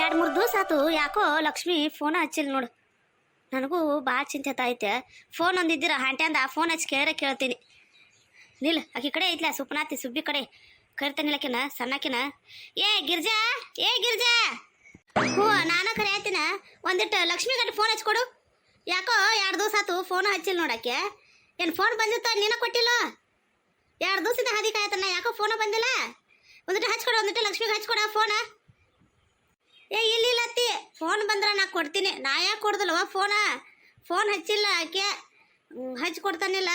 ಎರಡು ಮೂರು ದಿವಸ ಆತು, ಯಾಕೋ ಲಕ್ಷ್ಮಿ ಫೋನ್ ಹಚ್ಚಿಲ್ಲ ನೋಡು. ನನಗೂ ಭಾಳ ಚಿಂತೆ ಐತೆ ಫೋನ್ ಒಂದಿದ್ದೀರ? ಹಂಟೆಂದ ಫೋನ್ ಹಚ್ಚಿ ಕೇಳ್ರೆ ಕೇಳ್ತೀನಿ. ನಿಲ್, ಆಕಿ ಕಡೆ ಐತ್ಲ, ಸುಪ್ನಾತಿ, ಸುಬ್ಬಿ ಕಡೆ. ಕರಿತಾನಿಲ್ಲಕಿನ ಸಣ್ಣಕಿನ. ಏ, ಗಿರ್ಜಾ! ಏ, ಗಿರ್ಜಾ! ಹ್ಞೂ, ನಾನು ಕರೆ ಆಯ್ತಿನ. ಒಂದಿಟ್ಟು ಲಕ್ಷ್ಮಿ ಗಂಟೆ ಫೋನ್ ಹಚ್ಕೊಡು ಯಾಕೋ ಎರಡು ದಿವಸ ಆತು ಫೋನ್ ಹಚ್ಚಿಲ್ಲ ನೋಡಕ್ಕೆ ಏನು ಫೋನ್ ಬಂದಿತ್ತ ನೀನ ಕೊಟ್ಟಿಲ್ಲ? ಎರಡು ದಿವಸದ ಹಾದಿ ಕಾಯ್ತನ ಯಾಕೋ ಫೋನ ಬಂದಿಲ್ಲ? ಒಂದಿಟ್ಟು ಹಚ್ಕೊಡು ಒಂದಿಟ್ಟು ಲಕ್ಷ್ಮಿಗೆ ಹಚ್ಕೊಡ ಫೋನ ಏ ಇಲ್ಲ ಇಲ್ಲ ಅತ್ತಿ ಫೋನ್ ಬಂದ್ರ ನಾ ಕೊಡ್ತೀನಿ. ನಾ ಯಾಕೆ ಕೊಡ್ದಲ್ವ ಫೋನ? ಫೋನ್ ಹಚ್ಚಿಲ್ಲ ಆಕೆ. ಹಚ್ಚಿ ಕೊಡ್ತಾನಿಲ್ಲ.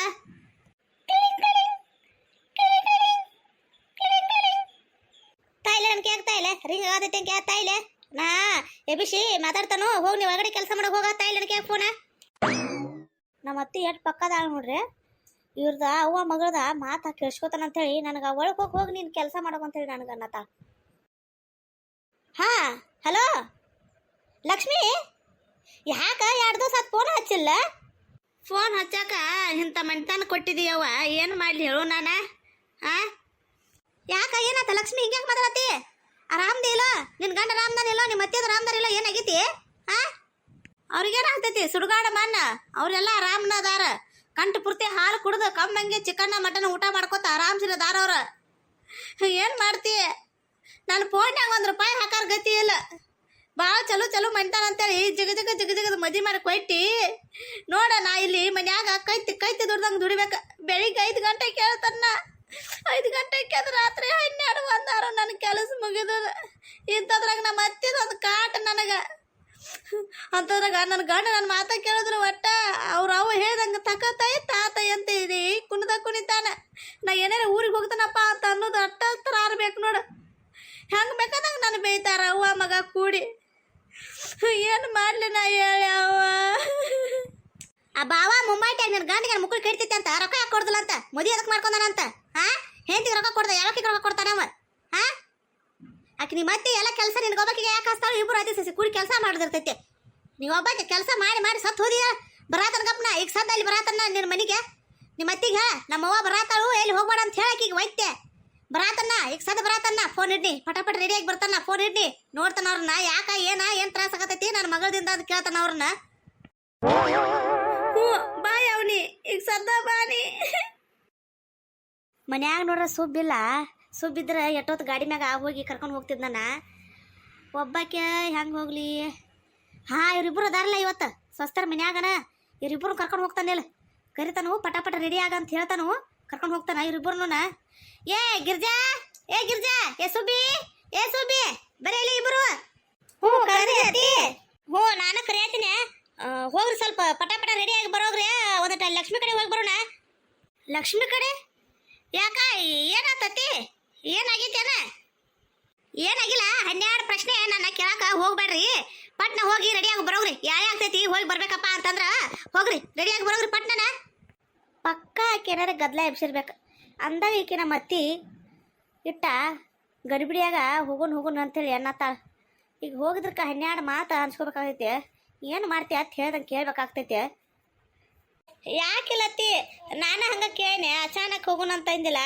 ತಾಯಿಲೆ ನನ್ ಕೇಕ್ ತಾಯಿಲೆ ರಿಂಗ್ ಆಗತೈತೆ ಕ್ಯಾ ತಾಯಿಲೆ ನಾ ಎಬಿಸಿ ಮಾತಾಡ್ತಾನು? ಹೋಗಿ ನೀವು ಒಳಗಡೆ ಕೆಲಸ ಮಾಡಕ್ ಹೋಗ ತಾಯಿಲೆ ನನ್ ಕೇಕ್ ಫೋನ. ನಮ್ಮ ಅತ್ತಿ ಎಷ್ಟು ಪಕ್ಕದಾಳ ನೋಡ್ರಿ. ಇವ್ರದ ಅವ್ವ ಮಗಳದ ಮಾತಾ ಕೇಳಿಸ್ಕೊತಾನ ಅಂತೇಳಿ ನನಗೆ ಒಳಗೆ ಹೋಗಿ ಹೋಗಿ ನೀನು ಕೆಲಸ ಅಂತ ಹೇಳಿ ನನಗೆ ಅನ್ನತ್ತ. ಹಾ, ಹಲೋ? ಲಕ್ಷ್ಮಿ ಯಾಕ ಎರಡು ದಿವಸ ಫೋನ್ ಹಚ್ಚಿಲ್ಲ? ಫೋನ್ ಹಚ್ಚಾಕ ಇಂಥ ಮಂಟನ ಕೊಟ್ಟಿದೀಯವ್ವ ಏನು ಮಾಡಲಿ ಹೇಳು ನಾನ? ಆ? ಯಾಕ ಏನಾಯ್ತ ಲಕ್ಷ್ಮಿ ಹಿಂಗ್ಯಾಕೆ ಮಾತಾಡತಿ ಆರಾಮ್ದಿ ಇಲ್ಲ? ನಿನ್ ಗಂಡ ರಾಮ್ದಾನ ಇಲ್ಲ? ನಿಮ್ಮ ಅತ್ತೆದ ರಾಮ್ದಾನ ಇಲ್ಲ? ಏನಾಗೈತಿ? ಆ? ಅವ್ರಿಗೇನಾಗ್ತೈತಿ ಸುಡುಗಾಡ ಮನ್ನ ಅವ್ರೆಲ್ಲ ಆರಾಮ್ನ ಅದಾರ. ಕಂಟು ಪೂರ್ತಿ ಹಾಲು ಕುಡ್ದು ಕಮ್ಮಂಗೆ ಚಿಕನ್ನ ಮಟನ್ ಊಟ ಮಾಡ್ಕೋತ ಆರಾಮ್ಸಿರದಾರ ಅವ್ರ ಏನ್ ಮಾಡ್ತಿ? ನಾನು ಫೋನ್ಯಾಗ ಒಂದು ರೂಪಾಯಿ ಹಾಕಾರ ಗತಿ ಇಲ್ಲ. ಭಾಳ ಚಲೋ ಚಲೋ ಅಂತೇಳಿ ಜಗ ಜಗ ಜಗ ಜಗದ ಮದಿ ಮಾಡಿ ಕೊಟ್ಟಿ ನೋಡ ನಾ ಇಲ್ಲಿ ಮನ್ಯಾಗ ಕೈತಿ ಕೈತಿ ದುಡ್ದಂಗೆ ದುಡಿಬೇಕ. ಬೆಳಿಗ್ಗೆ ಐದು ಗಂಟೆ ಕೇಳ್ತಾನ ಐದು ಗಂಟೆ ಕೇಳಿದ್ರೆ ರಾತ್ರಿ ಹನ್ನೆರಡು ಒಂದಾರು ನನ್ನ ಕೆಲಸ ಮುಗಿದು ಇಂಥದ್ರಾಗ ನಮ್ಮ ಅತ್ತಿದ ಒಂದು ಕಾಟ ನನಗೆ. ಅಂತದ್ರಾಗ ನನ್ನ ಗಂಡ ನನ್ನ ಮಾತ ಕೇಳಿದ್ರು ಒಟ್ಟ. ಅವ್ರ ಅವ ಹೇಳ್ದಂಗೆ ತಕತಾಯ ತಾತ ಅಂತ ಇದೆ? ಕುಣಿದ ಕುಣಿತಾನ. ನಾ ಏನಾರ ಊರಿಗೆ ಹೋಗ್ತಾನಪ್ಪ ಅಂತ ಅನ್ನೋದು ಅಟ್ಟ ಹತ್ರ ಆರ್ಬೇಕು ನೋಡು. ಹೆಂಗೆ ಬೇಕಾದಂಗೆ ನಾನು ಬೇಯ್ತಾರ ಅವ್ವ, ಮಗ, ಕೂಡಿ. ಏನು ಮಾಡ್ಲಿ ನಾ ಹೇಳಿ ಅವ್ವ ಆ ಬಾವ ಮುಂಬೈಟ ನಿನ್ನ ಗಂಡಿಗೆ ಮುಕ್ಕಳು ಕೆಡ್ತೈತೆ ಅಂತ ರೊಕ್ಕ ಯಾಕೆ ಕೊಡ್ದಿಲ್ಲ ಅಂತ? ಮದುವೆ ಅದಕ್ಕೆ ಮಾಡ್ಕೊಂಡಾನ ಅಂತ? ಹಾ ಹೆಂಡತಿಗೆ ರೊಕ್ಕ ಕೊಡ್ದ ಯಾವಕ್ಕೆ ರೊಕ್ಕ ಕೊಡ್ತಾನೆ ಅವ? ಹಾ ಆಕೆ ನಿಮ್ಮ ಅತ್ತೆ ಎಲ್ಲ ಕೆಲಸ ನಿನ್ಗೆ ಒಬ್ಬಕಿಗೆ ಯಾಕೆ ಹಸ್ತಾಳು? ಇಬ್ಬರು ಅದೇ ಸಸಿ ಕೂಡಿ ಕೆಲಸ ಮಾಡಿದಿರ್ತೈತೆ. ನೀವು ಒಬ್ಬಕ್ಕೆ ಕೆಲಸ ಮಾಡಿ ಮಾಡಿ ಸತ್ತು ಹೋದಿಯ? ಬರಾತನ ಗಪ್ನ, ಈಗ ಸದ್ದ ಬರಾತನ ನಿನ್ನ ಮನೆಗೆ? ನಿಮ್ಮ ಅತ್ತಿಗೆ ನಮ್ಮವ್ವ ಬರಾತಾಳು, ಎಲ್ಲಿ ಹೋಗ್ಬೇಡ ಅಂತ ಹೇಳಕ್ಕೆ ಈಗ ಒಯ್ತೆ. ಬರಾತನ್ನ ಈಗ ಸದ ಬರಾತನ್ನ ಫೋನ್ ಇಡ್ನಿ. ಪಟಪಟ ಪಟ ರೆಡಿಯಾಗಿ ಬರ್ತಾನ ಫೋನ್ ಇಡ್ನಿ. ನೋಡ್ತಾನ ಅವ್ರನ್ನ, ಯಾಕ, ಏನ, ಏನ್ ತ್ರಾಸ ಆಗತೈತಿ? ನನ್ನ ಮಗಳದಿಂದ ಅಂತ ಕೇಳ್ತಾನ ಅವ್ರನ್ನ. ಹ್ಞೂ ಬಾಯ್ ಅವನಿ, ಈಗ ಸದ್ದ ಬಾನಿ. ಮನ್ಯಾಗ ನೋಡ್ರ ಸುಬ್ಬಿಲ್ಲ. ಸುಬ್ಬಿದ್ರೆ ಎಷ್ಟೊತ್ತು ಗಾಡಿ ಮ್ಯಾಗ ಹೋಗಿ ಕರ್ಕೊಂಡು ಹೋಗ್ತಿದ್ನ ಒಬ್ಬಾಕೆ ಹೆಂಗೆ ಹೋಗ್ಲಿ? ಹಾ, ಇವ್ರಿಬ್ರು ಅದಾರಲ್ಲ ಇವತ್ತು. ಸ್ವಸ್ಥರ ಮನ್ಯಾಗನ. ಇವ್ರಿಬ್ರು ಕರ್ಕೊಂಡು ಹೋಗ್ತಾನಿಲ್ಲ ಕರಿತಾನು ಪಟ ಪಟ ರೆಡಿ ಆಗ ಅಂತ ಹೇಳ್ತಾನು. ಕರ್ಕೊಂಡು ಹೋಗ್ತಾನ? ಇವ್ರಿಬ್ರು ಏ ಗಿರ್ಜಾ! ಏ ಗಿರ್ಜಾ! ಏ ಸುಬಿ ಏ ಸುಬಿ ಬರೀ ಇಲ್ಲಿ ಇಬ್ರು. ಹ್ಞೂ ಕರಿ ಹ್ಞೂ ನಾನು ಕರಿಯತ್ತೀನಿ ಹೋಗ್ರಿ ಸ್ವಲ್ಪ. ಪಟ ಪಟ ರೆಡಿ ಆಗಿ ಬರೋಗ್ರಿ. ಒಂದಟ ಲಕ್ಷ್ಮಿ ಕಡೆ ಹೋಗಿ ಬರೋಣ. ಲಕ್ಷ್ಮಿ ಕಡೆ? ಯಾಕ ಏನಾತತಿ ಏನಾಗೈತೇನ ಏನಾಗಿಲ್ಲ ಹನ್ನೆರಡು ಪ್ರಶ್ನೆ ನನ್ನ ಕೇಳಾಕ ಹೋಗ್ಬೇಡ್ರಿ. ಪಟ್ನ ಹೋಗಿ ರೆಡಿಯಾಗಿ ಬರೋಗ್ರಿ. ಯಾವ ಆಗ್ತೈತಿ ಹೋಗಿ ಬರ್ಬೇಕಪ್ಪ ಅಂತಂದ್ರ ಹೋಗ್ರಿ. ರೆಡಿಯಾಗಿ ಬರೋಗ್ರಿ ಪಟ್ನನ. ಪಕ್ಕ ಆಕೆ ಏನಾರ ಗದ್ಲ ಎಬ್ಸಿರ್ಬೇಕು. ಅಂದಾಗ ಈಕೆ ನಮ್ಮ ಅತ್ತಿ, ಇಟ್ಟ, ಗಡಿಬಿಡಿಯಾಗ ಹೋಗುನ್ ಹೋಗುನ್ ಅಂತೇಳಿ ಅನ್ನತ್ತಾಳ ಈಗ ಹೋಗಿದ್ರಕ್ಕ ಹನ್ನೆರಡು ಮಾತು ಅನ್ಸ್ಕೋಬೇಕಾಗೈತಿ. ಏನು ಮಾಡ್ತೀಯ ಅಂತ ಹೇಳ್ದಂಗೆ ಕೇಳ್ಬೇಕಾಗ್ತೈತಿ. ಯಾಕಿಲ್ಲತ್ತಿ ನಾನು ಹಂಗೆ ಕೇಳಿನೆ ಅಚಾನಕ್ ಹೋಗೋಣ ಅಂತ ಅಂದಿಲ್ಲ.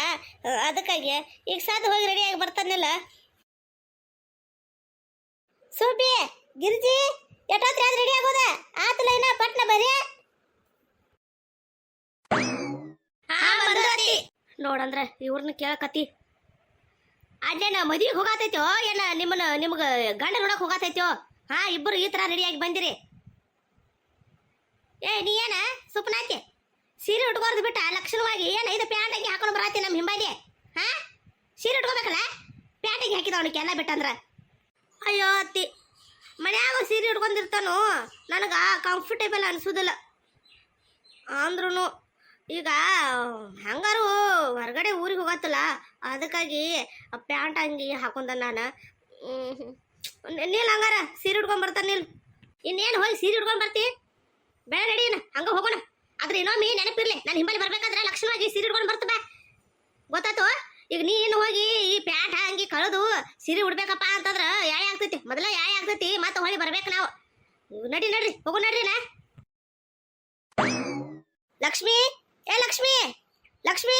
ಅದಕ್ಕಾಗಿ ಈಗ ಸದ್ ಹೋಗಿ ರೆಡಿಯಾಗಿ ಬರ್ತಾನಿಲ್ಲ ಸುಬ್ಬಿ ಗಿರಿಜಿ ಎಷ್ಟೊತ್ರಿ ಅದು ರೆಡಿ ಆಗೋದ? ಆತಲ ಇನ್ನ ಪಟ್ನ ಬರ್ರಿ ನೋಡಂದ್ರೆ ಇವ್ರನ್ನ ಕೇಳಕತ್ತಿ. ಅಲ್ಲೇನ ಮದ್ವಿಗೆ ಹೋಗಾತೈತೋ, ಏನ ನಿಮ್ಮನ್ನ, ನಿಮ್ಗ ಗಂಡ ನೋಡಕ್ ಹೋಗಾತೈತೋ? ಹಾ ಇಬ್ಬರು ಈ ತರ ರೆಡಿಯಾಗಿ ಬಂದಿರಿ. ಏ, ನೀ ಏನ? ಸುಪ್ನಾತಿ ಸೀರೆ ಉಟ್ಕೋರ್ದು ಬಿಟ್ಟ ಲಕ್ಷಣವಾಗಿ ಏನ ಇದು ಪ್ಯಾಂಟ್ ಹಾಕಿ ಹಾಕೊಂಡು ಬರಾತಿ ನಮ್ಮ ಹಿಂಬಾಲಿ ಹಾ? ಸೀರೆ ಉಟ್ಕೋಬೇಕಲ್ಲ? ಪ್ಯಾಂಟ್ ಹಂಗೆ ಹಾಕಿದ ಅವನಿಗೆ ಎಲ್ಲ ಬಿಟ್ಟಂದ್ರ? ಅಯ್ಯೋ, ಅತ್ತಿ. ಮನ್ಯಾಗ ಸೀರೆ ಉಟ್ಕೊಂಡಿರ್ತಾನು? ನನಗ ಕಂಫರ್ಟೇಬಲ್ ಅನ್ಸುದಿಲ್ಲ. ಅಂದ್ರೂ ಈಗ, ಹಂಗಾರು ಹೊರಗಡೆ ಊರಿಗೆ ಹೋಗತ್ತಲ್ಲ, ಅದಕ್ಕಾಗಿ ಪ್ಯಾಂಟ್ ಅಂಗಿ ಹಾಕೊಂಡ ನಾನು. ನೀಲ್ ಹಂಗಾರ, ಸೀರೆ ಉಡ್ಕೊಂಡ್ ಬರ್ತಾನೆ ನೀಲ್. ಇನ್ನೇನು ಹೋಗಿ ಸೀರೆ ಉಡ್ಕೊಂಡ್ ಬರ್ತಿ? ಬೇಡ ನಡೀನ ಹಂಗ ಹೋಗೋಣ. ಆದ್ರೆ ಇನ್ನೊಮ್ಮೆ ನೆನಪಿರ್ಲಿ, ನಾನು ಹಿಂಬಲಿ ಬರ್ಬೇಕಾದ್ರೆ ಲಕ್ಷಣವಾಗಿ ಸೀರೆ ಉಟ್ಕೊಂಡು ಬರ್ತಬ ಗೊತ್ತಾಯ್ತು? ಈಗ ನೀನು ಹೋಗಿ ಈ ಪ್ಯಾಂಟ್ ಹಂಗಿ ಕಳೆದು ಸೀರೆ ಉಡ್ಬೇಕಪ್ಪ ಅಂತಂದ್ರೆ ಯಾಯ ಆಗ್ತೈತಿ? ಮೊದಲ ಯಾಯ ಆಗ್ತೈತಿ, ಮತ್ತೆ ಹೊಳಿ ಬರ್ಬೇಕು ನಾವು. ನಡಿ ನಡ್ರಿ ಹೋಗೋ ನಡ್ರಿ ನಾ. ಲಕ್ಷ್ಮಿ? ಏ, ಲಕ್ಷ್ಮಿ ಲಕ್ಷ್ಮಿ.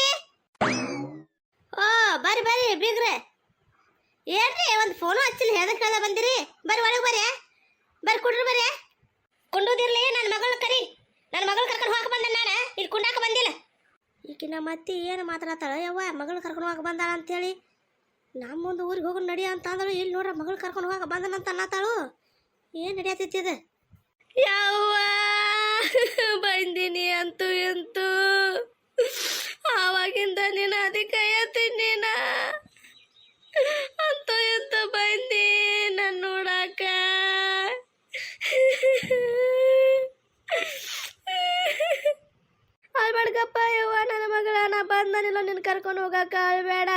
ಓ ಬರ್ರಿ ಬರ್ರಿ ಬೀಗ್ರೆ. ಏನ್ರಿ, ಒಂದು ಫೋನು ಹಚ್ಚಿಲ್ಲ ಹೇಳಕ್ ಕೇಳ ಬಂದಿರಿ. ಬರ್ರಿ, ಒಳಗೆ ಬರ್ರಿ. ಬರ್ರಿ, ಕುಡ್ರಿ ಬರ್ರಿ. ಕುಂಡೋದಿರ್ಲಿ ನನ್ನ ಮಗಳನ್ನ ಕರಿ. ನನ್ನ ಮಗಳು ಕರ್ಕೊಂಡು ಹೋಗಕ್ಕೆ ಬಂದೆ ನಾನು. ಇಲ್ಲಿ ಕುಂಡಾಕ ಬಂದಿಲ್ಲ. ಈಗ ನಮ್ಮ ಅತ್ತಿ ಏನು ಮಾತಾಡತ್ತಾಳ ಯವ್ವ, ಮಗಳು ಕರ್ಕೊಂಡು ಹೋಗಕ್ಕೆ ಬಂದಾಳ ಅಂತೇಳಿ. ನಮ್ಮೊಂದು ಊರಿಗೆ ಹೋಗಿ ನಡಿ ಅಂತ ಅಂದಳು, ಇಲ್ಲಿ ನೋಡ್ರ ಮಗಳು ಕರ್ಕೊಂಡು ಹೋಗಕ್ಕೆ ಬಂದನಂತ ಅನ್ನತ್ತಾಳು ಏನು ಏನ್ ಇದು? ಯಾವ ಬಂದಿನಿ ಅಂತೂ ಎಂತೂ. ಆವಾಗಿಂದ ನೀನು ಅದಕ್ಕೆ ಹೇಳ್ತೀನಿ ನೀನ ಅಂತೂ ಎಂತೂ ಬಂದಿ ನನ್ನ ನೋಡಾಕ. ಅಳ್ಬೇಡ್ಗಪ್ಪ ಯವ್ವ, ನನ್ನ ಮಗಳ, ನಾ ಬಂದನಿಲ್ಲ ನಿನ್ನ ಕರ್ಕೊಂಡು ಹೋಗಾಕ ಅಳ್ಬೇಡ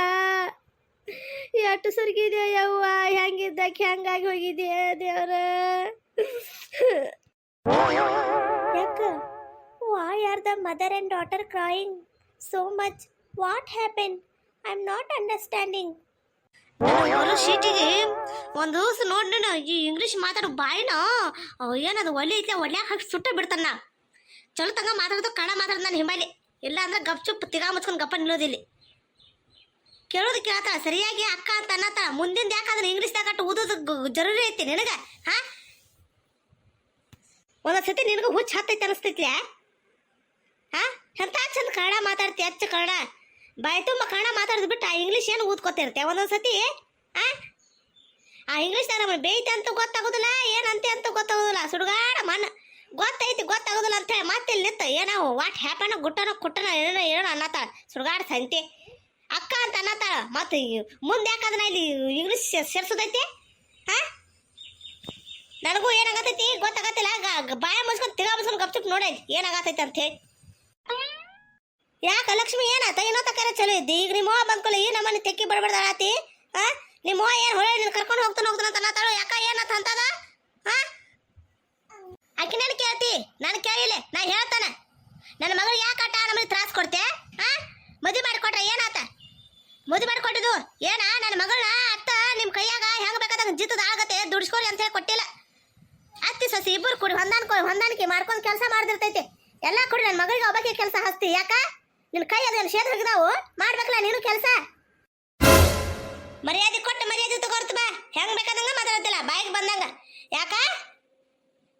ಎಷ್ಟು ಸುರ್ಗಿದ್ಯಾ ಯವ್ವ, ಹೆಂಗಿದ್ದಕ್ಕೆ ಹೆಂಗಾಗಿ ಹೋಗಿದ್ಯಾ ದೇವ್ರ? ವೈ and daughter crying and daughter crying so much what understanding. ಬರೋ ಶೀಟಿಗೆ ಒಂದು ದಿವಸ ನೋಡಿ ನೀನು, ಈ ಇಂಗ್ಲೀಷ್ ಮಾತಾಡೋ ಬಾಯಿನ. ಏನದು ಒಲೆ ಐತೆ ಒಲ್ಯಾಗ ಹಾಕಿ ಸುಟ್ಟ ಬಿಡ್ತಾನ. ಚಲೋ ತಂಗ ಮಾತಾಡೋದು ಕಣ ಮಾತಾಡ್ದು ನಾನು ಹಿಂಬಾಲಿ. ಇಲ್ಲ ಅಂದ್ರೆ ಗಪ್ ಚುಪ್ ತಿಗಾ ಮುಚ್ಕೊಂಡು ಗಪ್ಪ ನಿಲ್ಲೋದಿಲ್ಲ ಕೇಳೋದು ಕೇಳ್ತಾಳ ಸರಿಯಾಗಿ ಅಕ್ಕ ಅಂತ ಅನ್ನತ್ತಾಳ ಮುಂದಿಂದ ಯಾಕಂದ್ರೆ ಇಂಗ್ಲೀಷ್ದಾಗ ಅಟ್ಟು ಓದೋದು ಜರೂರಿ ಐತಿ ನಿನಗ, ಹಾ? ಒಂದೊಂದ್ ಸತಿ ನಿನಗೆ ಹುಚ್ಚ ಹತ್ತೈತೆ ಅನಿಸ್ತೈತ್ಲೆ? ಎಂತ ಚಂದ ಕನ್ನಡ ಮಾತಾಡ್ತಿ ಹೆಚ್ಚ ಕನ್ನಡ? ಬಾಯಿ ತುಂಬ ಕನ್ನಡ ಮಾತಾಡೋದು ಬಿಟ್ಟು ಆ ಇಂಗ್ಲೀಷ್ ಏನು ಓದ್ಕೊತಿರ್ತೆ ಒಂದೊಂದು ಸತಿ ಆ ಆ ಇಂಗ್ಲೀಷ್ ನಮಗೆ ಬೇಯ್ತೆ ಅಂತ ಗೊತ್ತಾಗೋದಿಲ್ಲ, ಏನಂತೆ ಅಂತ ಗೊತ್ತಾಗೋದಿಲ್ಲ. ಸುಡುಗಾಡ ಮನ. ಗೊತ್ತೈತಿ, ಗೊತ್ತಾಗೋದಿಲ್ಲ ಅಂತ ಹೇಳಿ ಮತ್ತೆ ಇಲ್ಲಿ ನಿಂತ, ಏನೋ ವಾಟ್ ಹ್ಯಾಪನ ಗುಟ್ಟನ ಕುಟ್ಟನ ಏನೋ ಏನೋ ಅನ್ನತ್ತಾಳ. ಸುಡುಗಾಡ ಸಂತೆ. ಅಕ್ಕ ಅಂತ ಅನ್ನತ್ತಾಳ. ಮತ್ತೆ ಮುಂದೆ ಯಾಕಂದ್ರೆ ಇಲ್ಲಿ ಇಂಗ್ಲೀಷ್ ಸೇರ್ಸೋದೈತಿ? ಹಾಂ ನನಗೂ ಏನಾಗತೈತಿ ಗೊತ್ತಾಗತ್ತಿಲ್ಲ. ಬಾಯ ಮುಸ್ಕೊಂಡು ತಿಳ ಮುಸ್ಕೊಂಡು ಗಪ್ಚುಪ್ ನೋಡೈತಿ ಏನಾಗತೈತಿ ಅಂತ ಹೇಳಿ. ಯಾಕ ಲಕ್ಷ್ಮಿ ಏನಾತ ಏನೋ ತಕರ ಚಲೋ ಇದ್ದಿ. ಈಗ ನಿಮ್ಮ ಬಂದ್ಕೊಳ್ಳಿ ಈ ನಮ್ಮನೆ ತೆಕ್ಕಿ ಆತಿ. ಹಾ ನಿಮ್ಮ ಏನ್ ಹೊಳೆ ನೀನು ಕರ್ಕೊಂಡು ಹೋಗ್ತಾನೆ ಹೋಗ್ತಾನೆ ಅಂತ ಅನ್ನತ್ತಾಳು ಯಾಕ ಏನಂತ ಅಂತದ? ಹಾ ಆಕಿ ನಾನು ಕೇಳ್ತಿ? ನಾನು ಕೇಳಿಲ್ಲ. ನಾ ಹೇಳ್ತಾನೆ. ನನ್ನ ಮಗಳು ಯಾಕೆ ಆಟ ನಮಗೆ ತ್ರಾಸ ಕೊಡ್ತೆ? ಹಾ ಮದುವೆ ಮಾಡಿಕೊಟ್ರೆ ಏನಾತ ಮದುವೆ ಮಾಡಿಕೊಟ್ಟಿದ್ದು ಏನ? ನನ್ನ ಮಗಳನ್ನ ಅತ್ತ ನಿಮ್ಮ ಕೈಯಾಗ ಹೆಂಗೆ ಬೇಕಾದಾಗ ಜಿತ್ತದ ಆಗತ್ತೆ ದುಡಿಸ್ಕೊರಿ ಅಂತ ಹೇಳಿ ಕೊಟ್ಟಿಲ್ಲ. ಅತ್ತಿ ಸಸಿ ಇಬ್ಬರು ಕೊಡಿ ಹೊಂದಾಣಿಕೆ ಹೊಂದಾಣಿಕೆ ಮಾಡ್ಕೊಂಡು ಕೆಲಸ ಮಾಡ್ದಿರ್ತೈತಿ. ಎಲ್ಲ ಕೊಡಿ ನನ್ನ ಮಗಳಿಗೆ ಒಬ್ಬಕ್ಕೆ ಕೆಲಸ ಹಸ್ತಿ. ಯಾಕ? ನಿನ್ನ ಕೈ ಅದೇನು ಶೇದ್ ಹೋಗಿದಾವು ಮಾಡ್ಬೇಕಲ್ಲ ನೀನು ಕೆಲಸ? ಮರ್ಯಾದೆ ಕೊಟ್ಟು ಮರ್ಯಾದೆ ತಗೋರ್ತ ಬಾ. ಹೆಂಗ್ ಬೇಕಾದಂಗ ಮಾತಾಡ್ತಿಲ್ಲ, ಬಾಯಿಗೆ ಬಂದಂಗ. ಯಾಕ?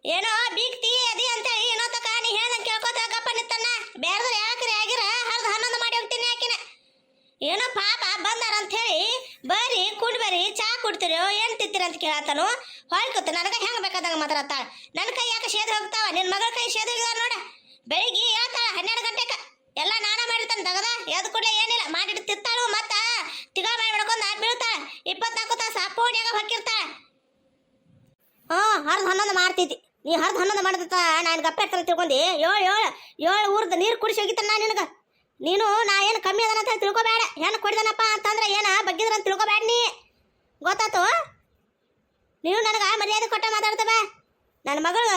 ಏನೋ ಬೀಗ್ತಿ ಅದಿ ಅಂತ ಏನೋ ತಕ, ನೀ ಹೇಳ್ದಂಗೆ ಕೇಳ್ಕೋತ ಗಪ್ಪ ನಿತ್ತನ್ನ ಬೇರೆದ್ರ ಯಾಕ್ರಿ ಆಗಿರ? ಹರ್ದು ಹನ್ನೊಂದು ಮಾಡಿ ಹೋಗ್ತೀನಿ ಯಾಕಿನ ಏನೋ ಪಾಪ ಬಂದಾರ ಅಂತ ಹೇಳಿ ಬರ್ರಿ ಕುಡ್ಬರಿ ಚಾ ಕುಡ್ತೀರೋ, ಏನ್ ತಿಂತೀರ ಅಂತ ಕೇಳತ್ತಾನು ಹೊಳ್ಕೊತ ನನಗೆ ಹೆಂಗ್ ಬೇಕಾದಂಗ ಮಾತಾಡತ್ತಾಳ? ನನ್ನ ಕೈ ಯಾಕೆ ಶೇದ್ ಹೋಗ್ತಾವ? ನಿನ್ನ ಮಗಳ ಕೈ ಶೇದ್ ಹೋಗಿದಾರ ನೋಡ. ಬೆಳಿಗ್ಗೆ ಹೇಳ್ತಾಳ ಹನ್ನೆರಡು ಗಂಟೆಕ. ಎಲ್ಲ ನಾನ ಮಾಡಿರ್ತಾನೆ ತಗದ? ಎದ್ ಕೂಡಲೇ ಏನಿಲ್ಲ. ಮಾಡಿಟ್ಟು ತಿತ್ತಾಳು ಮತ್ತ ತಿಗಾ ಮಾಡಿ ಬಿಡ್ಕೊಂಡ ಬೀಳ್ತಾಳ. ಇಪ್ಪತ್ನಾಲ್ಕು ತಾಸು ಪೋಣಿಯಾಗ ಹೊಕ್ಕಿರ್ತಾ ಹ್ಞೂ, ಹರ್ದು ಹನ್ನೊಂದು ಮಾಡ್ತಿದ್ದಿ. ನೀ ಹರ್ದು ಹನ್ನೊಂದು ಮಾಡಿದ ನಾನು ಗಪ್ಪ ಇರ್ತಾನೆ ತಿಳ್ಕೊಂಡಿ. ಏಳು ಏಳು ಏಳು ಊರ್ದ ನೀರು ಕುಡಿಸಿ ಹೋಗಿತ್ತಾನ ನಾ ನಿನಗೆ? ನೀನು, ನಾ ಏನು ಕಮ್ಮಿ ಅದನ ಅಂತ ತಿಳ್ಕೊಬೇಡ. ಏನು ಕೊಡಿದನಪ್ಪ ಅಂತಂದ್ರೆ ಏನ ಬಗ್ಗಿದ್ರ ಅಂತ ತಿಳ್ಕೊಬೇಡ ನೀ. ಗೊತ್ತಾತು ನೀವು ನನಗೆ ಮರ್ಯಾದೆ ಕೊಟ್ಟ ಮಾತಾಡ್ತವ ನನ್ನ ಮಗಳು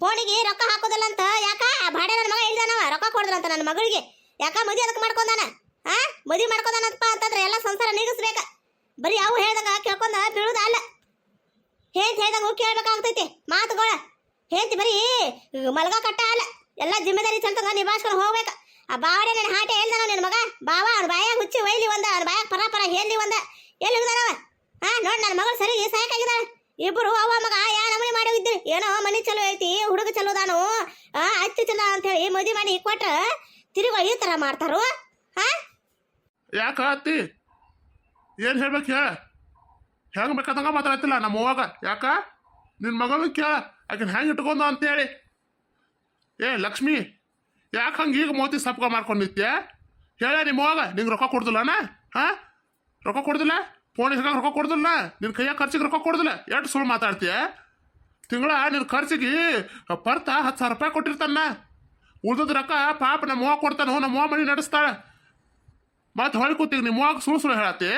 ಫೋನಿಗೆ ರೊಕ್ಕ ಹಾಕೋದಿಲ್ಲ ಅಂತ. ಯಾಕ? ಬಾಡೆ ನನ್ನ ಮಗ ಹೇಳ್ದಾನವ ರೊಕ್ಕ ಅಂತ ನನ್ನ ಮಗಳಿಗೆ. ಯಾಕ? ಮದಿ ಅದಕ್ಕೆ ಮಾಡ್ಕೊಂಡಾನ? ಆ? ಮದಿ ಮಾಡ್ಕೊಂಡಾನಪ್ಪ ಅಂತಂದ್ರೆ ಎಲ್ಲ ಸಂಸಾರ ನೀಗಿಸ್ಬೇಕ. ಬರೀ ಅವು ಹೇಳ್ದಂಗ ಕೇಳ್ಕೊಂಡ ಬೀಳುದ ಅಲ್ಲ. ಹೇಂತ ಹೇಳ್ದಂಗ ಕೇಳ್ಬೇಕಾಗ್ತೈತಿ. ಮಾತುಗಳ ಹೇಂತಿ ಬರೀ ಮಲಗ ಕಟ್ಟ ಅಲ್ಲ. ಎಲ್ಲ ಜಿಮ್ಮೆದಾರಿ ಚಲ್ತಂಗ ನಿಭಾಯಿಸ್ಕೊಂಡು ಹೋಗ್ಬೇಕ. ಆ ಬಾವಡೆ ನನ್ನ ಹಾಟೆ ಹೇಳ್ದಾನ ನಿನ್ನ ಮಗ? ಬಾವ ಅವ್ನ ಬಾಯಾಗ ಹುಚ್ಚಿ ಒಯ್ಲಿ ಒಂದ ಅವ್ನ ಬಾಯಾಗ ಪರ ಪರ ಹೇಳಿ ಒಂದ ಎಲ್ಲಿ ಹಾ ನೋಡಿ ನನ್ನ ಮಗಳು ಸರಿ ಸಾಕಾಗಿದ್ದಾಳ ಇಬ್ರು ಅವ ಮಗ, ಯಾ ನಮನೆ ಮಾಡಿ ಏನೋ ಮನೆ ಚಲೋ ಐತಿ, ಹುಡುಗ ಚಲೋದಾನು ದಾನು ಅತ್ತಿ ಚಲೋ ಅಂತ ಹೇಳಿ ಮದುವೆ ಮಾಡಿ ಕೊಟ್ರ ತಿರುಗ ಈ ತರ ಮಾಡ್ತಾರು? ಹಾ ಯಾಕ ಅತ್ತಿ? ಏನು ಹೇಳ್ಬೇಕು ಹೇಳ. ಹೆಂಗೆ ಬೇಕಾದಂಗ ನಮ್ಮ ಅವ್ವಾಗ. ಯಾಕ? ನಿನ್ ಮಗಳು ಕೇಳ. ಆಕಿನ ಹೆಂಗೆ ಇಟ್ಕೊಂಡು ಅಂತೇಳಿ. ಏ, ಲಕ್ಷ್ಮಿ, ಯಾಕೆ ಹಂಗೆ ಈಗ ಮೋತಿ ಸಪ್ಕ ಮಾಡ್ಕೊಂಡಿತ್ಯ ಹೇಳ ನಿಮ್ಮ ಹೋಗ ನಿಂಗೆ ರೊಕ್ಕ ಕೊಡ್ದಿಲ್ಲನ? ಹಾಂ ರೊಕ್ಕ ಕೊಡ್ದಿಲ್ಲ? ಫೋನಿಗೆ ಹಾಕಕ್ಕೆ ರೊಕ್ಕ ಕೊಡ್ದಿಲ್ಲ ನಿನ್ನ ಕೈಯಾಗ ಖರ್ಚಿಗೆ ರೊಕ್ಕ ಕೊಡ್ದಿಲ್ಲ. ಎಷ್ಟು ಸುಳ್ಳು ಮಾತಾಡ್ತೀಯ? ತಿಂಗಳ ನಿನ್ನ ಖರ್ಚಿಗೆ ಪರ್ತ ಹತ್ತು ಸಾವಿರ ರೂಪಾಯಿ ಕೊಟ್ಟಿರ್ತಾನ. ಉಳ್ದದ ರೊಕ್ಕ ಪಾಪ ನಮ್ಮ ಅವ್ವ ಕೊಡ್ತಾನ ನಮ್ಮ ಅವ್ವ ಮನೆ ನಡೆಸ್ತಾಳೆ. ಮತ್ತೆ ಹೊಳಿ ಕೂತೀಗ ನಿಮ್ಮ ಅವ್ವಾಗ ಸುಳ್ಳು ಸುಳ್ಳು ಹೇಳತ್ತಿ.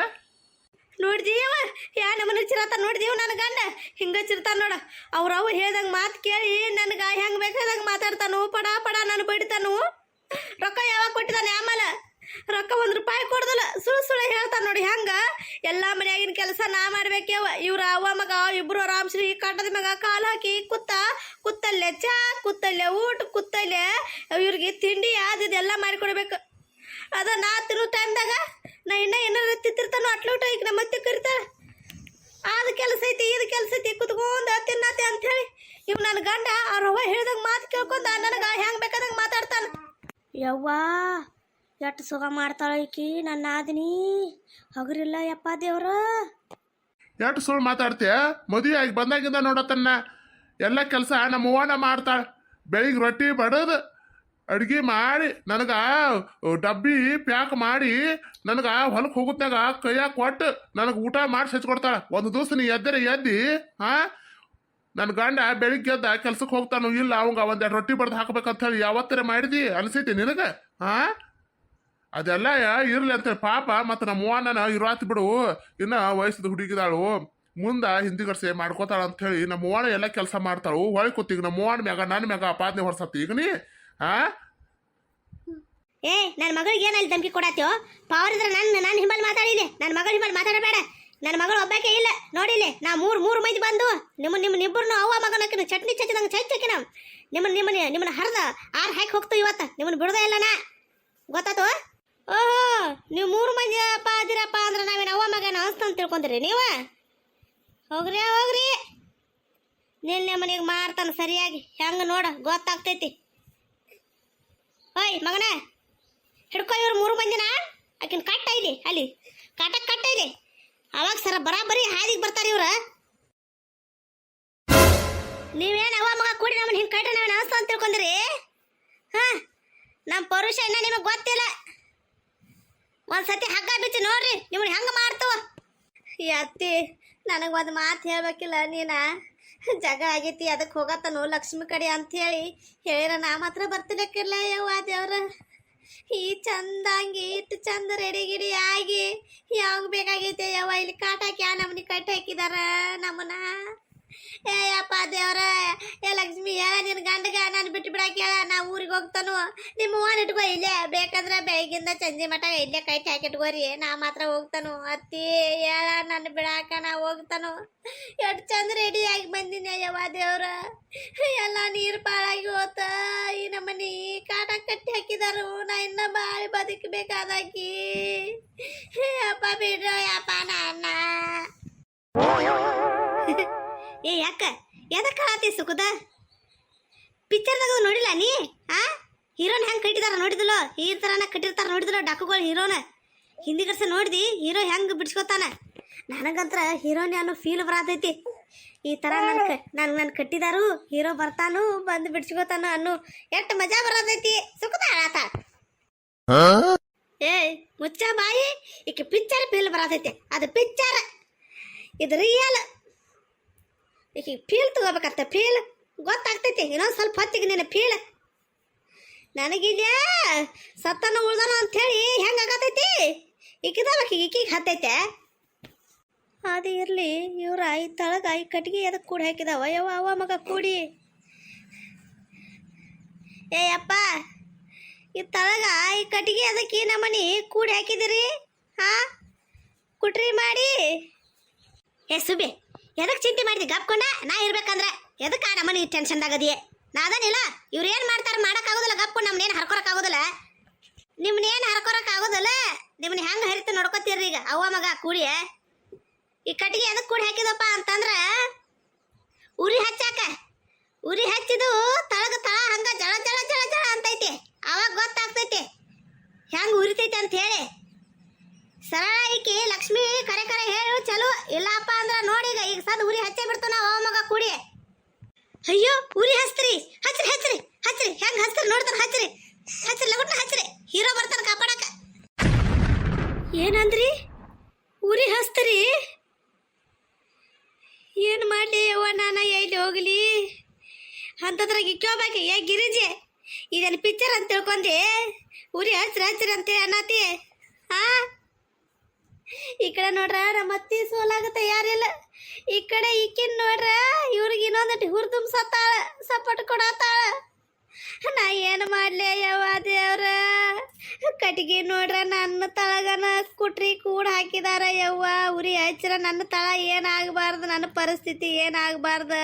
ನೋಡ್ದೀಯವ ಯಾ ನಮ್ಮನೆ ಚಿರತ ನೋಡ್ದೀವ ನನ್ನ ಗಂಡ. ಹಿಂಗ ಚಿರ್ತಾನ ನೋಡ. ಅವ್ರು ಹೇಳ್ದಂಗ ಮಾತು ಕೇಳಿ ನನಗ ಹೆಂಗ್ ಬೇಕಾದಂಗ ಮಾತಾಡ್ತಾನು, ಪಡ ಪಡ ನಾನು ಬಡಿತಾನು. ರೊಕ್ಕ ಯಾವಾಗ ಕೊಟ್ಟಿದ್ದಾನೆ ಆಮೇಲೆ? ರೊಕ್ಕ ಒಂದು ರೂಪಾಯಿ ಕೊಡ್ದಲ್ಲ. ಸುಳ್ಳು ಸುಳ್ಳು ಹೇಳ್ತಾನೆ ನೋಡಿ, ಹೆಂಗ? ಎಲ್ಲ ಮನೆಯಾಗಿನ ಕೆಲಸ ನಾ ಮಾಡ್ಬೇಕೇವ ಇವ್ರ ಅವ್ವ ಮಗ, ಇಬ್ರು ಆರಾಮ್ಶ್ರೀ ಕಟ್ಟದ ಮಗ ಕಾಲು ಹಾಕಿ ಕುತ್ತ, ಕುತ್ತಲ್ಲೇ ಚಾ, ಕುತ್ತಲ್ಲೇ ಊಟ, ಕುತ್ತಲ್ಲೆ ಇವ್ರಿಗೆ ತಿಂಡಿ ಅದು ಇದೆಲ್ಲ ಮಾಡಿಕೊಡ್ಬೇಕು ಅದ ನಾ ತಿನ್ನೋ ಟೈಮ್ದಾಗ ನಾ ಇನ್ನ ಏನಾರ ತಿತ್ತಿರ್ತಾನೋ ಅಟ್ಲೂಟ ಈಗ ನಮ್ಮ ಮತ್ತೆ ಕರಿತಾಳ. ಆದ ಕೆಲಸ ಐತಿ, ಇದು ಕೆಲಸ ಐತಿ, ಕುತ್ಕೊಂಡ ತಿನ್ನತ್ತೆ ಅಂತ ಹೇಳಿ ಇವ್ ನನ್ನ ಗಂಡ ಅವ್ರ ಹೇಳ್ದಂಗ ಮಾತು ಕೇಳ್ಕೊಂಡ ನನಗೆ ಹೆಂಗ್ ಬೇಕಾದಂಗೆ ಮಾತಾಡ್ತಾನೆ. ಯವ್ವಾ ಎಷ್ಟು ಸುಖ ಮಾಡ್ತಾಳ ಈಕಿ ನನ್ನ ಆದಿನಿ. ಹಗುರಿಲ್ಲ ಯಪ್ಪ ದೇವ್ರ. ಎಷ್ಟು ಸುಳ್ಳು ಮಾತಾಡ್ತೀಯ? ಮದುವೆ ಆಗಿ ಬಂದಾಗಿಂದ ನೋಡತ್ತನ್ನ. ಎಲ್ಲ ಕೆಲಸ ನಮ್ಮ ಅವ್ವನ ಮಾಡ್ತಾಳ. ಬೆಳಿಗ್ಗೆ ರೊಟ್ಟಿ ಬಡದು ಅಡ್ಗೆ ಮಾಡಿ ನನಗೆ ಡಬ್ಬಿ ಪ್ಯಾಕ್ ಮಾಡಿ ನನಗೆ ಹೊಲಕ್ಕೆ ಹೋಗುತ್ತಾಗ ಕೈಯಾಗ ಕೊಟ್ಟು ನನಗೆ ಊಟ ಮಾಡಿ ಹಚ್ಕೊಡ್ತಾಳೆ ಒಂದು ದಿವಸ ನೀ ಎದ್ದರೆ ಎದ್ದಿ ಹಾಂ ನನ್ನ ಗಂಡ ಬೆಳಿಗ್ಗೆ ಎದ್ದ ಕೆಲ್ಸಕ್ಕೆ ಹೋಗ್ತಾನು ಇಲ್ಲ ಅವಂಗ ಒಂದೆರಡು ರೊಟ್ಟಿ ಬಡ್ದು ಹಾಕ್ಬೇಕಂತ ಹೇಳಿ ಯಾವತ್ತರ ಮಾಡಿದಿ ಅನಿಸೈತಿ ನಿನಗೆ ಹಾಂ ಅದೆಲ್ಲ ಇರ್ಲಿ ಅಂತ ಪಾಪ ಮತ್ತು ನಮ್ಮ ಅವ್ವನ ಇರಾತ್ ಬಿಡು. ಇನ್ನ ವಯಸ್ಸದ ಹುಡುಗಿದಾಳು. ಮುಂದ ಹಿಂದಿಗರ್ಸೆ ಮಾಡ್ಕೋತಾಳ ಅಂತ ಹೇಳಿ ನಮ್ಮ ಅಣ್ಣ ಎಲ್ಲ ಕೆಲಸ ಮಾಡ್ತಾಳು. ಹೊಳ್ ಕೂತೀಗ ನಮ್ಮ ಅಣ್ಣ ಮ್ಯಾಗ ನನ್ನ ಮ್ಯಾಗ ಅಪಾದನೆ ಹೊರ್ಸತ್ತಿ ಈಗ ನೀ? ಹಾ ಏ ನನ್ನ ಮಗಳಿಗೆ ಏನಲ್ಲಿ ಧಮಕಿ ಕೊಡತ್ಯೋ? ಪವರ್ ಇದ್ರೆ ನನ್ನ ನನ್ನ ಹಿಂಬಲ್ ಮಾತಾಡಿಲಿ. ನನ್ನ ಮಗಳ ಹಿಂಬಲ್ ಮಾತಾಡಬೇಡ. ನನ್ನ ಮಗಳು ಒಬ್ಬಾಕೆ ಇಲ್ಲ. ನೋಡಿಲಿ ನಾ ಮೂರು ಮೂರು ಮೈದು ಬಂದು ನಿಮ್ಮ ನಿಮ್ಮ ಇಬ್ಬರನ್ನು ಅವ್ವ ಮಗನಕ್ಕಿನ ಚಟ್ನಿ ಚಚ್ಚಿದಂಗೆ ಚಚ್ಚಿ ನಾವು. ನಿಮ್ಮನ್ನ ನಿಮ್ಮನ್ನ ನಿಮ್ಮನ್ನ ಹರಿದ ಆರು ಹಾಕಿ ಹೋಗ್ತು ಇವತ್ತು. ನಿಮ್ಮನ್ನ ಬಿಡದೆ ಇಲ್ಲ ನಾ. ಗೊತ್ತಾತು? ಓಹೋ, ನೀವು ಮೂರು ಮಂದಿ ಅಪ್ಪ ಅದಿರಪ್ಪ ಅಂದ್ರೆ ನಾವೇನು ಅವ್ವ ಮಗನ ಅನ್ಸ್ತಂತ ತಿಳ್ಕೊಂತೀರಿ ನೀವು? ಹೋಗ್ರಿ ಹೋಗ್ರಿ. ನಿನ್ನೆ ಮನೆಗೆ ಮಾರ್ತಾನೆ ಸರಿಯಾಗಿ. ಹೆಂಗೆ ನೋಡ, ಗೊತ್ತಾಗ್ತೈತಿ. ಓಯ್ ಮಗನ, ಹಿಡ್ಕೊ ಇವ್ರು ಮೂರು ಮಂದಿನ. ಆಕಿನ ಕಟ್ಟ ಇಲ್ಲಿ, ಅಲ್ಲಿ. ಕಟ್ಟ ಕಟ್ಟ ಇಲ್ಲಿ. ಅವಾಗ ಸರ ಬರಾಬರಿ ಹಾದಿಗೆ ಬರ್ತಾರೆ ಇವ್ರ. ನೀವೇನು ಅವ ಮಗ ಕೂಡಿ ನಮ್ಮನ್ನ ಹಿಂಗೆ ಕಟ್ಟ ನಾವೇನು ಅನಿಸ್ತು ಅಂತ ತಿಳ್ಕೊಂಡ್ರಿ? ಹಾ ನಮ್ಮ ಪರುಷ ಇನ್ನ ನಿಮಗೆ ಗೊತ್ತಿಲ್ಲ. ಒಂದ್ಸತಿ ಹಗ್ಗ ಬಿಚ್ಚಿ ನೋಡ್ರಿ, ನಿಮ್ಮನ್ನ ಹೆಂಗೆ ಮಾಡ್ತವ? ಈ ಅತ್ತಿ, ನನಗೆ ಒಂದು ಮಾತು ಹೇಳ್ಬೇಕಿಲ್ಲ ನೀನ? ಜಗ ಆಗೈತಿ ಅದಕ್ಕೆ ಹೋಗತ್ತನು ಲಕ್ಷ್ಮಿ ಕಡೆ ಅಂತ ಹೇಳಿ ಹೇಳಿರ, ನಾ ಮಾತ್ರ ಬರ್ತಿಲ್ಲಕ್ಕಿಲ್ಲ ಯವ್ವ ದೇವ್ರ. ಈ ಚಂದಂಗಿ ಇಟ್ಟು ಚಂದ ರೆಡಿ ಗಿಡಿ ಆಗಿ, ಯಾವಾಗ ಬೇಕಾಗೈತೆ ಯವ್ವ? ಇಲ್ಲಿ ಕಾಟಾಕಿ ಆ ನಮ್ಮನಿ ಕಟ್ಟಿ ಹಾಕಿದಾರ ನಮ್ಮನ್ನ. ಏ ಅಪ್ಪ ದೇವ್ರ, ಏ, ಲಕ್ಷ್ಮಿ ಹೇಳ ನಿನ್ ಗಂಡಗ ನಾನು ಬಿಟ್ಟು ಬಿಡಾಕ ಹೇಳ, ನಾ ಊರಿಗೆ ಹೋಗ್ತಾನು. ನಿಮ್ಮ ಓನ್ ಇಟ್ಕೋ ಇಲ್ಲೇ, ಬೇಕಂದ್ರೆ ಬೆಳಗಿಂದ ಚಂಜಿ ಮಠ ಇಲ್ಲೇ ಕೈ ಹಾಕಿಟ್ಕೋರಿ ನಾ ಮಾತ್ರ ಹೋಗ್ತಾನು. ಅತ್ತಿ, ಹೇಳ ನನ್ನ ಬಿಡಾಕ ನಾ ಹೋಗ್ತಾನು. ಎಷ್ಟು ಚಂದ ರೆಡಿ ಆಗಿ ಬಂದಿನಿ ಯವ್ವ ದೇವ್ರ. ಎಲ್ಲ ನೀರು ಪಾಳಾಗಿ ಹೋತ. ಈ ನಮ್ಮನಿ ಕಾಟ ಕಟ್ಟಿ ಹಾಕಿದಾರು. ನಾ ಇನ್ನ ಬಾಳಿ ಬದುಕಬೇಕಾದಾಕಿ. ಅಪ್ಪ ಬಿಡ್ರೋ, ಯಪ್ಪ ನನ್ನ ಏ ಯಾಕ? ಎದಕ್ಕೆ ಕಾಳತಿ ಸುಖದ ಪಿಕ್ಚರ್ದಾಗ ನೋಡಿಲ್ಲ ನೀ? ಆ? ಹೀರೋನ್ ಹೆಂಗೆ ಕಟ್ಟಿದಾರ ನೋಡಿದಲೋ? ಈ ಥರನ ಕಟ್ಟಿರ್ತಾರ ನೋಡಿದಲೋ ಡಾಕುಗಳು ಹೀರೋನ ಹಿಂದಿ ಕರ್ಸ ನೋಡಿದಿ ಹೀರೋ ಹೆಂಗೆ ಬಿಡ್ಸ್ಕೊತಾನ? ನನಗಂತ್ರ ಹೀರೋನಿ ಅನ್ನೋ ಫೀಲ್ ಬರತೈತಿ. ಈ ಥರ ನನ್ನ ನಾನು ನನ್ ಕಟ್ಟಿದಾರು ಹೀರೋ ಬರ್ತಾನು ಬಂದು ಬಿಡ್ಸ್ಕೊತಾನ ಅನ್ನೋ ಎಷ್ಟು ಮಜಾ ಬರತೈತಿ. ಸುಖದ ಆತ ಏ ಮುಚ್ಚ ಬಾಯಿ. ಈಕೆ ಪಿಕ್ಚರ್ ಫೀಲ್ ಬರತೈತಿ. ಅದು ಪಿಕ್ಚರ್ ಇದು ರಿಯಲ್ ಈಕೆ ಫೀಲ್ ತಗೋಬೇಕಂತ ಫೀಲ್? ಗೊತ್ತಾಗ್ತೈತಿ. ಇನ್ನೊಂದು ಸ್ವಲ್ಪ ಹೊತ್ತಿಗೆ ನಿನ್ನ ಫೀಲ್. ನನಗಿದ್ಯ ಸತ್ತನ ಉಳ್ದಾನ ಅಂಥೇಳಿ ಹೆಂಗೆ ಆಗತೈತಿ? ಈಕಿದಾವಕ್ಕೆ ಈಕಿಗೆ ಹತ್ತೈತೆ. ಅದು ಇರಲಿ, ಇವ್ರ ಐ ತಳಗ ಐ ಕಟ್ಗೆ ಅದಕ್ಕೆ ಕೂಡಿ ಹಾಕಿದಾವ? ಯವ್ವ ಅವ ಮಗ ಕೂಡಿ. ಏ, ಅಪ್ಪ, ಈ ತಳಗ ಈ ಕಟ್ಟಿಗೆ ಅದಕ್ಕೆ ನಮ್ಮನೆ ಕೂಡಿ ಹಾಕಿದಿರಿ? ಹಾ ಕುಟ್ರಿ ಮಾಡಿ. ಏ ಸುಬಿ ಎದಕ್ಕೆ ಚಿಂತೆ ಮಾಡಿದಿ? ಗಪ್ಕೊಂಡ ನಾ ಇರ್ಬೇಕಂದ್ರೆ ಎದಕ್ಕೆ ಟೆನ್ಷನ್ದಾಗದಿಯೇ ನಾ ಅದನಿಲ್ಲ ಇವ್ರು ಏನು ಮಾಡ್ತಾರೆ ಮಾಡೋಕ್ಕಾಗೋದಿಲ್ಲ ಗಪ್ಕೊಂಡು ನಮ್ಮನ್ನೇನು ಹರ್ಕೊಳಕ್ಕಾಗೋದಿಲ್ಲ ನಿಮ್ಮನ್ನೇನು ಹರ್ಕೊಳಕ್ಕಾಗೋದಿಲ್ಲ ನಿಮ್ಮನ್ನ ಹೆಂಗೆ ಹರಿತು ನೋಡ್ಕೊತೀರ್ರಿ ಈಗ? ಅವ್ವ ಮಗ ಕೂಡಿ ಈ ಕಟ್ಟಿಗೆ ಎದಕ್ಕೆ ಕೂಡಿ ಹಾಕಿದಪ್ಪ ಅಂತಂದ್ರೆ ಉರಿ ಹಚ್ಚಾಕ. ಉರಿ ಹಚ್ಚಿದು ತಳಗ ತಳ ಹಂಗ ಜಳ ಜಳ ಜಳ ಜಳ ಅಂತೈತಿ. ಅವಾಗ ಗೊತ್ತಾಗ್ತೈತಿ. ಹೆಂಗ್ ಉರಿತೈತಿ ಅಂತ ಹೇಳಿ. ಸರಳ ಲಕ್ಷ್ಮಿ ಕರೆ ಕರೆ ಹೇಳು, ಚಲೋ. ಇಲ್ಲಪ್ಪ ಅಂದ್ರ ನೋಡಿ ಈಗ ಈಗ ಸದ್ ಉರಿ ಹಚ್ಚೇ ಬಿಡ್ತು ನಾವು ಮಗ ಕೂಡಿ. ಅಯ್ಯೋ, ಉರಿ ಹಚ್ತ್ರಿ ಹಚ್ರಿ ಹಚ್ರಿ ಹಚ್ರಿ. ಹೆಂಗ್ ಹಚ್ತಾರ ನೋಡ್ತಾರ, ಹಚ್ರಿ. ಹಚ್ರಿ, ಲಗುಟ್ನ ಹಚ್ರಿ. ಹೀರೋ ಬರ್ತಾನ ಕಾಪಾಡಕ. ಏನಂದ್ರಿ? ಉರಿ ಹಚ್ತ್ರಿ? ಏನು ಮಾಡಲಿ ಯವ್ವ ನಾನ, ಎಲ್ಲಿ ಹೋಗಲಿ? ಅಂತದ್ರಾಗ ಇಕ್ಕೋಬೇಕು ಏ ಗಿರಿಜೆ ಇದನ್ನು ಪಿಕ್ಚರ್ ಅಂತ ತಿಳ್ಕೊಂಡೆ. ಉರಿ ಹಚ್ರಿ ಹಚ್ರಿ ಅಂತೇಳಿ ಅನ್ನತಿ. ಹಾ ಈ ಕಡೆ ನೋಡ್ರ ನಮ್ಮ ಅತ್ತಿ ಸೋಲಾಗತ್ತ, ಯಾರಿಲ್ಲ. ಈ ಕಡೆ ಈಕಿನ್ ನೋಡ್ರ, ಇವ್ರಿಗೆ ಇನ್ನೊಂದು ಹುರ್ದುಮ್ ಸತ್ತಾಳ ಸಪೋರ್ಟ್ ಕೊಡತ್ತಾಳ. ನಾ ಏನು ಮಾಡ್ಲಿ ಯವ್ವ ದೇವ್ರ? ಕಟ್ಟಿಗೆ ನೋಡ್ರ ನನ್ನ ತಳಗನ ಕುಟ್ರಿ ಕೂಡ ಹಾಕಿದಾರ ಯವ್ವ ಉರಿ ಹಚ್ಚಿರ ನನ್ನ ತಳ ಏನಾಗಬಾರ್ದು, ನನ್ನ ಪರಿಸ್ಥಿತಿ ಏನಾಗಬಾರ್ದು?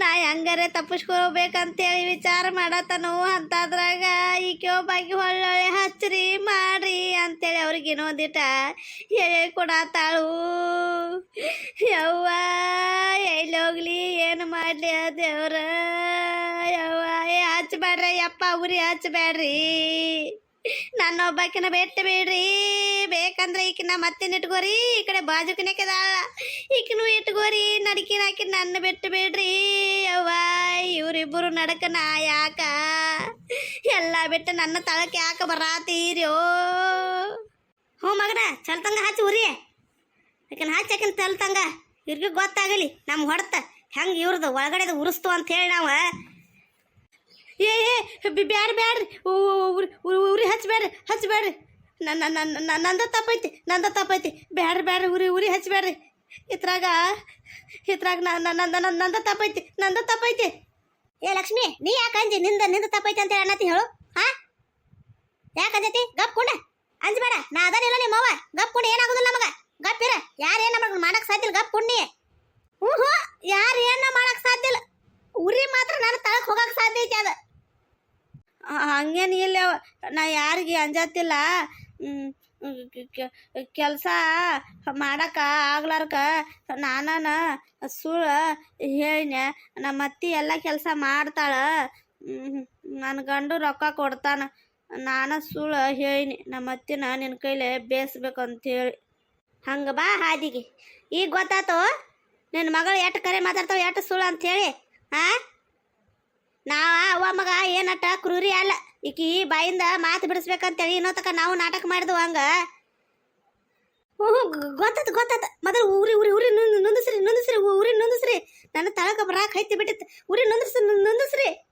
ನಾ ಹೆಂಗಾರೆ ತಪ್ಪಿಸ್ಕೋಬೇಕಂತೇಳಿ ವಿಚಾರ ಮಾಡತನು ಅಂತದ್ರಾಗ ಈ ಕ್ಯೋಬಾಗಿ ಒಳ್ಳೊಳ್ಳೆ ಹಚ್ಚ್ರಿ ಮಾಡ್ರಿ ಅಂತೇಳಿ ಅವ್ರಿಗೆ ಇನ್ನೊಂದಿಟ ಹೇಳಿ ಕೊಡತ್ತಾಳು. ಯವ್ವ, ಎಲ್ಲಿ ಹೋಗ್ಲಿ, ಏನು ಮಾಡ್ಲಿ ದೇವ್ರ? ಯವ್ವ ಏ, ಹಚ್ಬೇಡ್ರಿ ಯಪ್ಪ ಉರಿ ಹಚ್ಚಬೇಡ್ರಿ ನನ್ನ ಒಬ್ಬಾಕಿನ ಬೆಟ್ಟ ಬೇಡ್ರಿ. ಬೇಕಂದ್ರೆ ಈಕಿನ ಮತ್ತೆ ಇಟ್ಕೋರಿ, ಈ ಕಡೆ ಬಾಜುಕಿನ ಕೆದಾಳ ಈಕಿನೂ ಇಟ್ಕೋರಿ, ನಡಕಿನ ಹಾಕಿ ನನ್ನ ಬೆಟ್ಟು ಬೇಡ್ರಿ. ಅವ್ವ, ಇವರಿಬ್ಬರು ನಾ ಯಾಕ ಎಲ್ಲ ಬಿಟ್ಟು ನನ್ನ ತಳಕ್ಕೆ ಯಾಕ ಬರಾತೀರ್ಯೋ. ಹ್ಞೂ ಮಗನ, ಚಲ್ತಂಗ ಹಚ್ಚಿ ಉರಿ. ಯಾಕನ್ ಹಚ್ಚಿ ಯಾಕನ್ ಚಲ್ತಂಗ ಇವ್ರಿಗೆ ಗೊತ್ತಾಗಲಿ ನಮ್ಮ ಹೊಡ್ತ. ಹೆಂಗೆ ಇವ್ರದ್ದು ಒಳಗಡೆದು ಉರಿಸ್ತು ಅಂತ ಹೇಳಿ ನಾವು. ಏ ಏ ಬ್ಯಾಡ ಬ್ಯಾಡ್ರಿ ಉರಿ ಹಚ್ಬೇಡ್ರಿ ಹಚ್ಬೇಡ್ರಿ. ನನ್ನ ನನ್ನ ನನ್ನ- ನಂದ ತಪ್ಪೈತಿ ನಂದ ತಪ್ಪೈತಿ. ಬ್ಯಾಡ್ರಿ ಬ್ಯಾಡ್ರಿ ಉರಿ ಉರಿ ಹಚ್ಬೇಡ್ರಿ. ಇತ್ರಾಗ ಇತ್ರಾಗ ನನ್ನ ನನ್ನ ನಂದ ತಪ್ಪೈತಿ ನಂದ ತಪ್ಪೈತಿ. ಏ, ಲಕ್ಷ್ಮಿ, ನೀ ಯಾಕೆ ಅಂಜಿ? ನಿಂದ ನಿಂದ ತಪ್ಪೈತಿ ಅಂತ ಹೇಳಿ ಹೇಳು. ಹಾ? ಯಾಕೆ ಅಂಜತಿ? ಗಪ್ ಕುಂಡ. ಅಂಜಬೇಡ, ನಾ ಅದನಿಲ್ಲ ನಿಮ್ಮ ಅವ್ವ ಗಪ್ ಕುಂಡ, ಏನಾಗೋದಿಲ್ಲ ನಮಗ. ಗಪ್ ಇರ. ಯಾರು ಏನ ಮಾಡಕ್ ಸಾಧ್ಯ ಗಪ್ ಕುಂಡಿ ಹ್ಞೂ ಯಾರು ಏನ ಮಾಡಕ್ ಸಾಧ್ಯ ಇಲ್ಲ. ಉರಿ ಮಾತ್ರ ನಾನು ತಳಕ್ ಹೋಗಕ್ ಸಾಧ್ಯ ಐತಿ ಅದ. ಹಂಗೇನು ಇಲ್ಲ ನಾ ಯಾರಿಗೆ ಅಂಜಾತಿಲ್ಲ. ಕೆಲಸ ಮಾಡಕ ಆಗ್ಲಾರ್ಕ ನಾನ ಸುಳ್ಳು ಹೇಳಿನ. ನಮ್ಮ ಅತ್ತಿ ಎಲ್ಲ ಕೆಲಸ ಮಾಡ್ತಾಳ. ನನ್ನ ಗಂಡು ರೊಕ್ಕ ಕೊಡ್ತಾನ. ನಾನು ಸುಳ್ಳು ಹೇಳಿನಿ. ನಮ್ಮ ಅತ್ತಿನ ನಿನ್ನ ಕೈಲೇ ಬೇಯಿಸ್ಬೇಕು ಅಂತೇಳಿ ಹಂಗೆ ಬಾ ಹಾದಿಗೆ. ಈಗ ಗೊತ್ತಾತು? ನಿನ್ನ ಮಗಳು ಎಷ್ಟು ಕರೆ ಮಾತಾಡ್ತಾವೆ ಎಷ್ಟು ಸುಳ್ಳು ಅಂತೇಳಿ ಹಾಂ ನಾವ, ಅವ್ವ ಮಗ ಏನಟ ಕ್ರೂರಿ ಅಲ್ಲ. ಈಕಿ ಬಾಯಿಂದ ಮಾತು ಬಿಡಿಸ್ಬೇಕಂತೇಳಿ ಇನ್ನೊತ್ತಕ ತಕ ನಾವು ನಾಟಕ ಮಾಡಿದ್ವು ಹಂಗ. ಹ್ಞೂ ಗೊತ್ತತ್, ಗೊತ್ತಾತು. ಮೊದಲು ಉರಿ ಉರಿ ಉರಿ ನುಂದ್- ನುಂದಿಸ್ರಿ ನುಂದಿಸ್ರಿ ಉರಿ ನುಂದಿಸ್ರಿ. ನನ್ನ ತಳಕ ಬರಾಕ್ ಹೈತಿ ಬಿಟ್ಟಿತ್ತು. ಉರಿ ನುಂದಿಸ್ರಿ ನುಂದಿಸ್ರಿ.